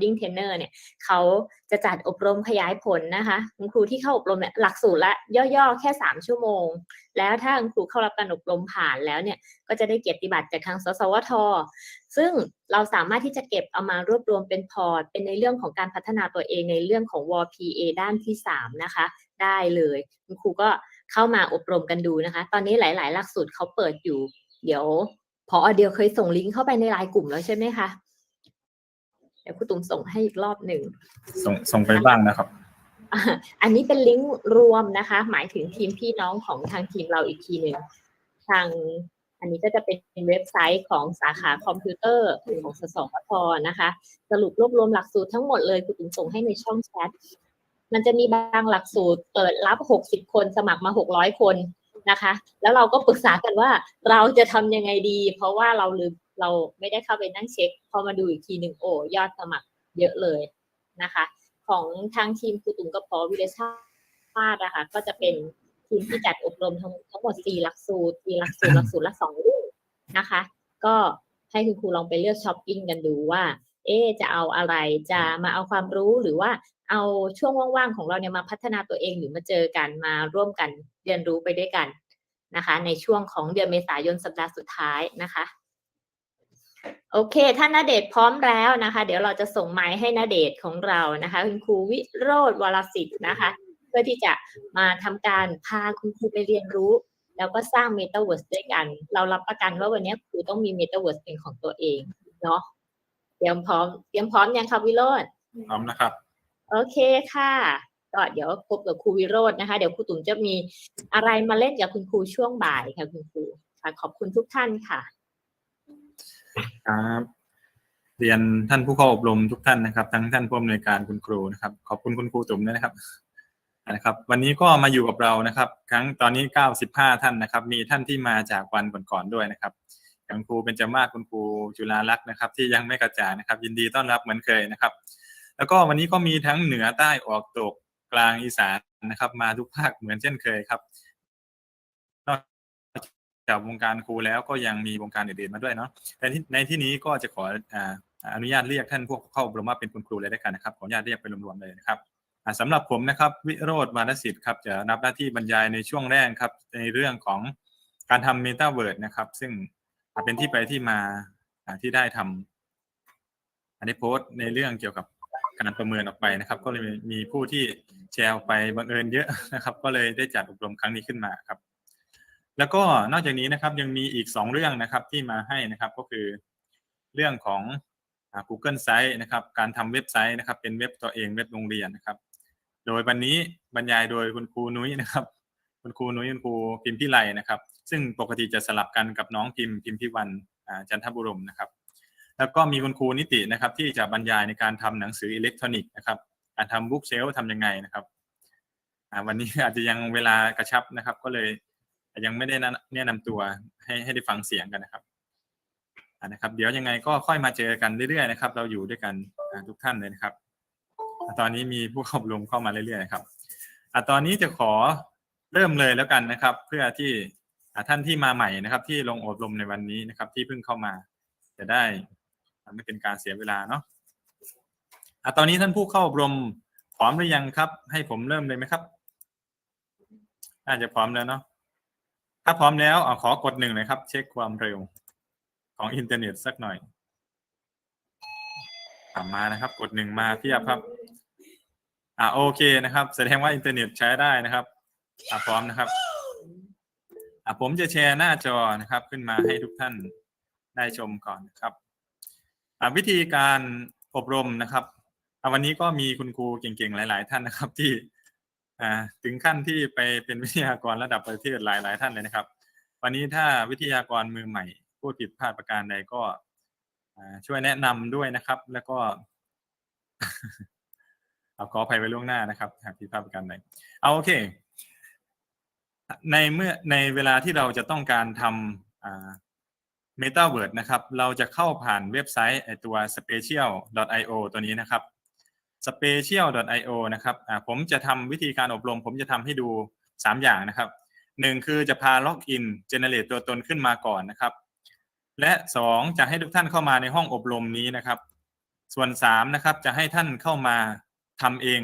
coding trainer เนี่ยเขาจะจัดอบรมขยายผลนะคะคุณครูที่เข้าอบรมเนี่ยหลักสูตรละย่อๆ แค่สามชั่วโมง แล้วถ้าคุณครูเข้ารับการอบรมผ่านแล้วเนี่ยก็จะได้เกียรติบัตรจากทางสสวท ซึ่งเราสามารถที่จะเก็บเอามารวบรวมเป็นพอร์ต เป็นในเรื่องของการพัฒนาตัวเองในเรื่องของ w PA ด้านที่ 3 นะคะ ได้เลยคุณครูก็เข้ามาอบรมกันดูนะคะ ตอนนี้หลาย ๆ หลักสูตรเขาเปิดอยู่ เดี๋ยวพอเดียวเคยส่งลิงก์เข้าไปในไลน์กลุ่มแล้วใช่ไหมคะ เดี๋ยวครูตุ้มส่งให้อีกรอบหนึ่งส่งส่งไปบ้างนะครับอะอันนี้เป็นลิงก์รวมนะคะ หมายถึงทีมพี่น้องของทางทีมเราอีกทีหนึ่งทางอันนี้ก็จะเป็นเว็บไซต์ของสาขาคอมพิวเตอร์ของสสวทนะคะ สรุปรวบรวมหลักสูตรทั้งหมดเลยคุณตุ๋มส่งให้ในช่องแชทมันจะมีบางหลักสูตรเปิดรับ 60 คนสมัครมา 600 คนนะคะ แล้วเราก็ปรึกษากันว่าเราจะทำยังไงดี เพราะว่าเราลืม เราไม่ได้เข้าไปนั่งเช็ค พอมาดูอีกทีหนึ่งโอ้ยอดสมัครเยอะเลยนะคะ ของทางทีมครูตุ่มกระเพาะวิเลชาตินะคะก็จะเป็นทีมที่จัดอบรมทั้งทั้งหมดสี่หลักสูตรสี่หลักสูตรหลักสูตรละสองรุ่นนะคะ ก็ให้คุณครูลองไปเลือกช้อปปิ้งกันดูว่า เอ๊จะเอาอะไรจะมาเอาความรู้หรือว่าเอาช่วงว่างๆของเราเนี่ยมาพัฒนาตัวเองหรือมาเจอกันมาร่วมกันเรียนรู้ไปด้วยกันนะคะ ในช่วงของเดือนเมษายนสัปดาห์สุดท้ายนะคะ โอเคถ้านาเดชน์พร้อมแล้วนะคะ เดี๋ยวเราจะส่งไม้ให้นาเดชน์ของเรานะคะ คุณครูวิโรธวรสิทธิ์นะคะ เพื่อที่จะมาทำการพาคุณครูไปเรียนรู้ แล้วก็สร้างเมตาเวิร์สด้วยกัน เรารับประกันว่าวันนี้ครูต้องมีเมตาเวิร์สเป็นของตัวเองเนาะเตรียมพร้อมเตรียมพร้อมยังคะวิโรธพร้อมนะครับ โอเคค่ะก็เดี๋ยวพบกับครูวิโรจน์นะคะ เดี๋ยวครูตุ๋มจะมีอะไรมาเล่นกับคุณครูช่วงบ่ายค่ะคุณครูค่ะขอบคุณทุกท่านค่ะ ครับเรียนท่านผู้เข้าอบรมทุกท่านนะครับ ทั้งท่านผู้อำนวยการคุณครูนะครับ ขอบคุณคุณครูตุ๋มด้วยนะครับนะครับ วันนี้ก็มาอยู่กับเรานะครับ ครั้งตอนนี้ 95 ท่านนะครับ มีท่านที่มาจากวันก่อนๆด้วยนะครับอย่างครูเป็นจมาศคุณครูจุฬาลักษณ์นะครับ ที่ยังไม่กระจายนะครับ ยินดีต้อนรับเหมือนเคยนะครับ แล้วก็วันนี้ก็มีทั้งเหนือใต้ออกตกกลางอีสานนะครับ มาทุกภาคเหมือนเช่นเคยครับ จากวงการครูแล้วก็ยังมีวงการอื่นๆมาด้วยเนาะแต่ในที่นี้ก็จะขออนุญาตเรียกท่านพวกเข้าอบรมว่าเป็นคุณครูเลยได้กันนะครับ ขออนุญาตเรียกเป็นรวมๆเลยนะครับอ่าสำหรับผมนะครับวิโรธวานสิทธิ์ครับจะรับหน้าที่บรรยายในช่วงแรกครับ ในเรื่องของการทำเมตาเวิร์ดนะครับ ซึ่งเป็นที่ไปที่มาอ่าที่ได้ทำอันนี้โพสต์ในเรื่องเกี่ยวกับการประเมินออกไปนะครับ ก็เลยมีผู้ที่แชร์ออกไปบังเอิญเยอะนะครับ ก็เลยได้จัดอบรมครั้งนี้ขึ้นมาครับ แล้วก็นอกจากนี้นะครับยังมีอีกสองเรื่องนะครับที่มาให้นะครับก็คือเรื่องของ Google Site นะครับการทำเว็บไซต์นะครับ เป็นเว็บตัวเองเว็บโรงเรียนนะครับ โดยวันนี้บรรยายโดยคุณครูนุ้ยนะครับ คุณครูนุ้ยคุณครูพิมพ์พิไลนะครับ ซึ่งปกติจะสลับกันกับน้องพิมพ์พิมพ์พิวันจันทบุรมนะครับ แล้วก็มีคุณครูนิตินะครับ ที่จะบรรยายในการทำหนังสืออิเล็กทรอนิกส์นะครับการทำบุ๊กเชลทำยังไงนะครับวันนี้อาจจะยังเวลากระชับนะครับ ก็เลย ยังไม่ได้แนะนำตัวให้ให้ได้ฟังเสียงกันนะครับนะครับ เดี๋ยวยังไงก็ค่อยมาเจอกันเรื่อยๆนะครับ เราอยู่ด้วยกันทุกท่านเลยนะครับอตอนนี้มีผู้เข้าอบรมเข้ามาเรื่อยๆนะครับอ่าตอนนี้จะขอเริ่มเลยแล้วกันนะครับ เพื่อที่ท่านที่มาใหม่นะครับ ที่ลงอบรมในวันนี้นะครับ ที่เพิ่งเข้ามา จะได้ไม่เป็นการเสียเวลาเนาะอะตอนนี้ท่านผู้เข้าอบรมพร้อมหรือยังครับ ให้ผมเริ่มเลยไหมครับน่าจะพร้อมแล้วเนาะ ถ้าพร้อมแล้วอขอกดหนึ่งเลยครับ เช็คความเร็วของอินเทอร์เน็ตสักหน่อยทำมานะครับ กดหนึ่งมาเพียบครับ อ่าโอเคนะครับ แสดงว่าอินเทอร์เน็ตใช้ได้นะครับอ่าพร้อมนะครับอ่าผมจะแชร์หน้าจอนะครับ ขึ้นมาให้ทุกท่านได้ชมก่อนนะครับอ่าวิธีการอบรมนะครับอ่าวันนี้ก็มีคุณครูเก่งๆ หลาย ๆ ท่านนะครับ ที่ อ่าถึงขั้นที่ไปเป็นวิทยากรระดับประเทศหลายๆท่านเลยนะครับ วันนี้ถ้าวิทยากรมือใหม่พูดผิดพลาดประการใดก็ช่วยแนะนำด้วยนะครับ แล้วก็เอาขออภัยไว้ล่วงหน้านะครับหากผิดพลาดประการใดเอาโอเค ในเมื่อในเวลาที่เราจะต้องการทำอ่า MetaWord นะครับ เราจะเข้าผ่านเว็บไซต์ไอตัว special.io ตัวนี้นะครับ special.io นะครับอ่าผมจะทำวิธีการอบรม ผมจะทำให้ดู 3 อย่างนะครับหนึ่งคือจะพาล็อกอินเจเนเรตตัวตนขึ้นมาก่อนนะครับ และ 2 จะให้ทุกท่านเข้ามาในห้องอบรมนี้นะครับ ส่วนสามนะครับจะให้ท่านเข้ามาทำเอง